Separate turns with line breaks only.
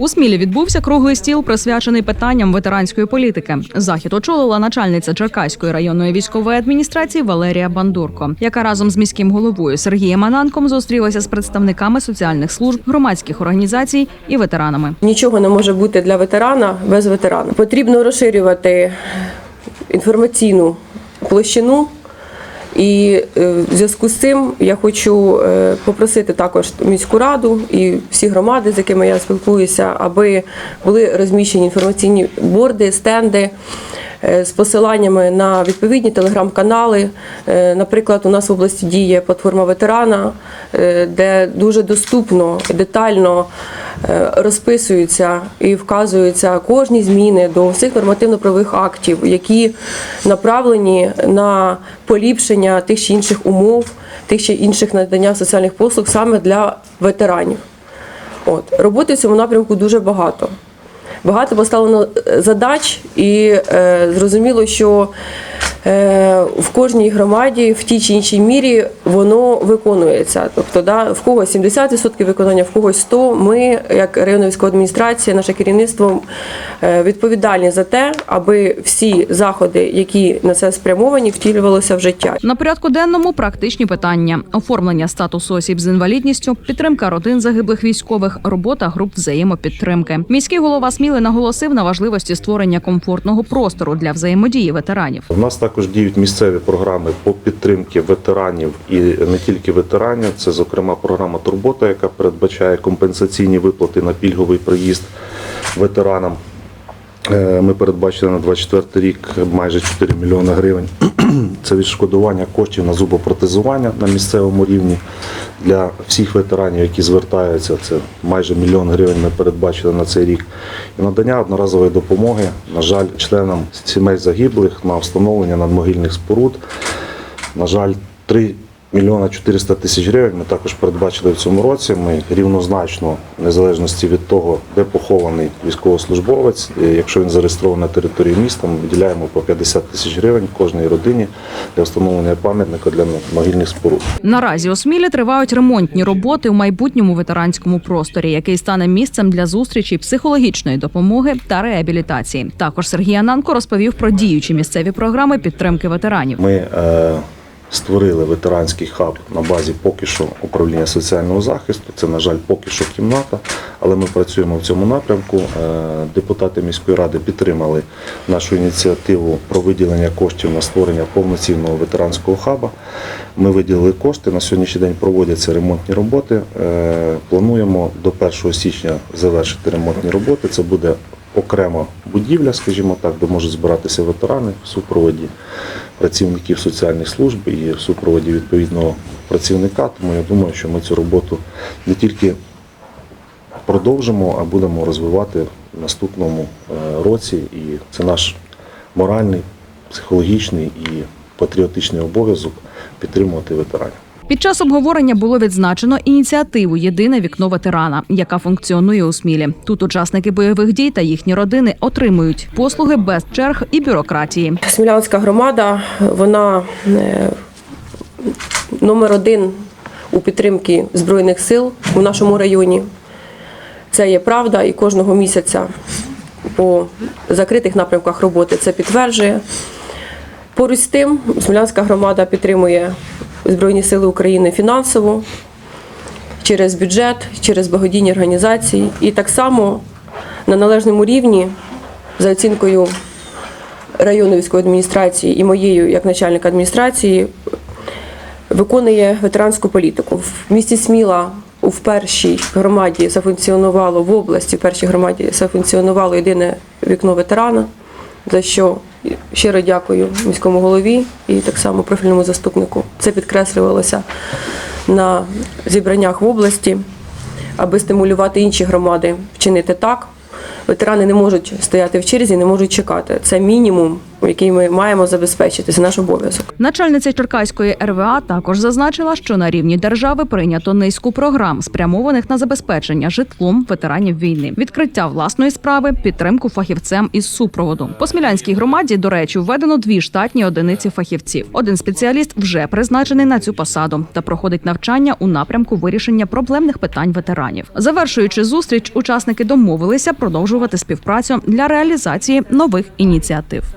У Смілі відбувся круглий стіл, присвячений питанням ветеранської політики. Захід очолила начальниця Черкаської районної військової адміністрації Валерія Бандурко, яка разом з міським головою Сергієм Ананком зустрілася з представниками соціальних служб, громадських організацій і ветеранами.
Нічого не може бути для ветерана без ветерана. Потрібно розширювати інформаційну площину. І е, в зв'язку з цим я хочу е, попросити також міську раду і всі громади, з якими я спілкуюся, аби були розміщені інформаційні борди, стенди з посиланнями на відповідні телеграм-канали. Е, Наприклад, у нас в області діє платформа ветерана, е, де дуже доступно, детально е, розписуються і вказуються кожні зміни до всіх нормативно-правових актів, які направлені на поліпшення тих чи інших умов, тих чи інших надання соціальних послуг саме для ветеранів. От роботи в цьому напрямку дуже багато. Багато поставлено е, задач, і е, зрозуміло, що в кожній громаді в тій чи іншій мірі воно виконується. Тобто, да, в когось 70% виконання, в когось 100%. Ми, як районна військова адміністрація, наше керівництво е, відповідальні за те, аби всі заходи, які на це спрямовані, втілювалися в життя.
На порядку денному практичні питання: оформлення статусу осіб з інвалідністю, підтримка родин загиблих військових, робота груп взаємопідтримки. Міський голова Сміли наголосив на важливості створення комфортного простору для взаємодії ветеранів.
Нас також діють місцеві програми по підтримці ветеранів і не тільки ветеранів. Це, зокрема, програма Турбота, яка передбачає компенсаційні виплати на пільговий проїзд ветеранам. Е, Ми передбачили на 24 рік майже 4 мільйони гривень. Це відшкодування коштів на зубопротезування на місцевому рівні для всіх ветеранів, які звертаються. Це майже мільйон гривень ми передбачили на цей рік. І надання одноразової допомоги, на жаль, членам сімей загиблих на встановлення надмогильних споруд. На жаль, 3 мільйона 400 тисяч гривень ми також передбачили в цьому році. Ми рівнозначно, в незалежності від того, де похований військовослужбовець, якщо він зареєстрований на території міста, ми виділяємо по 50 тисяч гривень кожній родині для встановлення пам'ятника для могильних споруд.
Наразі у Смілі тривають ремонтні роботи у майбутньому ветеранському просторі, який стане місцем для зустрічі психологічної допомоги та реабілітації. Також Сергій Ананко розповів про діючі місцеві програми підтримки ветеранів.
Ми е, створили ветеранський хаб на базі поки що управління соціального захисту. Це, на жаль, поки що кімната, але ми працюємо в цьому напрямку. Е, депутати міської ради підтримали нашу ініціативу про виділення коштів на створення повноцінного ветеранського хаба. Ми виділили кошти. На сьогоднішній день проводяться ремонтні роботи. Е, Плануємо до 1 січня завершити ремонтні роботи. Це буде окрема будівля, скажімо так, де можуть збиратися ветерани в супроводі працівників соціальних служб і в супроводі відповідного працівника. Тому я думаю, що ми цю роботу не тільки продовжимо, а будемо розвивати в наступному е, році. І це наш моральний, психологічний і патріотичний обов'язок підтримувати ветеранів.
Під час обговорення було відзначено ініціативу Єдине вікно ветерана, яка функціонує у Смілі. Тут учасники бойових дій та їхні родини отримують послуги без черг і бюрократії.
Смілянська громада, вона е, номер один у підтримці Збройних сил у нашому районі. Це є правда, і кожного місяця по закритих напрямках роботи це підтверджує. Поруч з тим, Смілянська громада підтримує Збройні Сили України фінансово через бюджет, через благодійні організації. І так само на належному рівні за оцінкою районної військової адміністрації і моєю як начальника адміністрації виконує ветеранську політику. В місті Сміла у першій громаді зафункціонувало в області, в першій громаді зафункціонувало єдине вікно ветерана, за що щиро дякую міському голові і так само профільному заступнику. Це підкреслювалося на зібраннях в області, аби стимулювати інші громади вчинити так. Ветерани не можуть стояти в черзі, не можуть чекати. Це мінімум який ми маємо забезпечити. Це наш обов'язок.
Начальниця Черкаської РВА також зазначила, що на рівні держави прийнято низку програм, спрямованих на забезпечення житлом ветеранів війни, відкриття власної справи, підтримку фахівцем із супроводу. По Смілянській громаді, до речі, введено дві штатні одиниці фахівців. Один спеціаліст вже призначений на цю посаду та проходить навчання у напрямку вирішення проблемних питань ветеранів. Завершуючи зустріч, учасники домовилися продовжувати співпрацю для реалізації нових ініціатив.